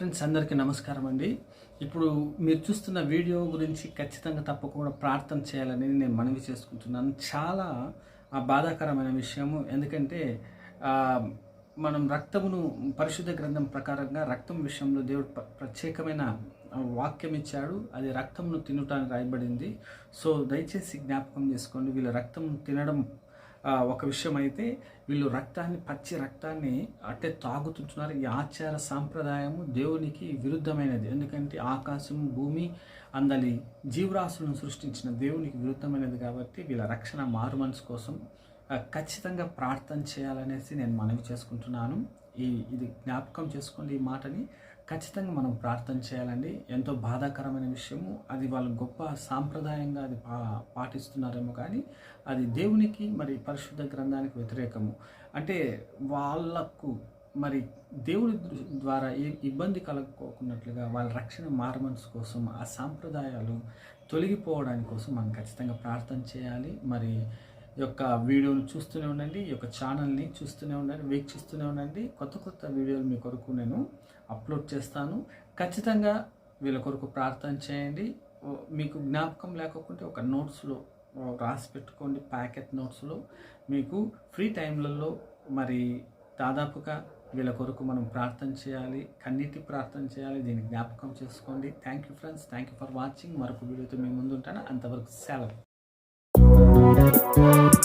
Friends అందరికీ నమస్కారం అండి. ఇప్పుడు మీరు చూస్తున్న వీడియో గురించి ఖచ్చితంగా తప్పకుండా ప్రార్థన చేయాలని నేను మనవి చేసుకుంటున్నాను. చాలా బాధాకరమైన విషయము. ఎందుకంటే మనం రక్తమును పరిశుద్ధ గ్రంథం ప్రకారంగా రక్తం విషయంలో దేవుడు ప్ర- ప్రత్యేకమైన వాక్యం ఇచ్చాడు. అది రక్తమును తినటానికి రాయబడింది. సో దయచేసి జ్ఞాపకం చేసుకోండి. వీళ్ళ రక్తం తినడం ఒక విషయం అయితే వీళ్ళు రక్తాన్ని పచ్చి రక్తాన్ని అట్టే తాగుతుంటున్నారు. ఈ ఆచార సాంప్రదాయము దేవునికి విరుద్ధమైనది. ఎందుకంటే ఆకాశం భూమి అందలి జీవరాశులను సృష్టించిన దేవునికి విరుద్ధమైనది కాబట్టి వీళ్ళ రక్షణ మారు మనసు కోసం ఖచ్చితంగా ప్రార్థన చేయాలనేసి నేను మనవి చేసుకుంటున్నాను. ఈ ఇది జ్ఞాపకం చేసుకోండి ఈ మాటని. ఖచ్చితంగా మనం ప్రార్థన చేయాలండి. ఎంతో బాధాకరమైన విషయము. అది వాళ్ళు గొప్ప సాంప్రదాయంగా అది పా పాటిస్తున్నారేమో కానీ అది దేవునికి మరి పరిశుద్ధ గ్రంథానికి వ్యతిరేకము. అంటే వాళ్ళకు మరి దేవుడి ద్వారా ఏ ఇబ్బంది కలగకోకున్నట్లుగా వాళ్ళ రక్షణ మార్మన్స్ కోసం ఆ సాంప్రదాయాలు తొలగిపోవడానికి కోసం మనం ఖచ్చితంగా ప్రార్థన చేయాలి. మరి యొక్క వీడియోను చూస్తూనే ఉండండి ఈ యొక్క ఛానల్ని చూస్తూనే ఉండండి వీక్షిస్తూనే ఉండండి. కొత్త కొత్త వీడియోలు మీ కొరకు నేను అప్లోడ్ చేస్తాను. ఖచ్చితంగా వీళ్ళ కొరకు ప్రార్థన చేయండి. మీకు జ్ఞాపకం లేకపోతే ఒక నోట్స్లో రాసి పెట్టుకోండి ప్యాకెట్ నోట్స్లో. మీకు ఫ్రీ టైంలలో మరి దాదాపుగా వీళ్ళ కొరకు మనం ప్రార్థన చేయాలి కన్నీటి ప్రార్థన చేయాలి దీన్ని జ్ఞాపకం చేసుకోండి. Thank you friends thank you for watching మరొక వీడియోతో మీ ముందు ఉంటాను అంతవరకు సెలవు. Thank you.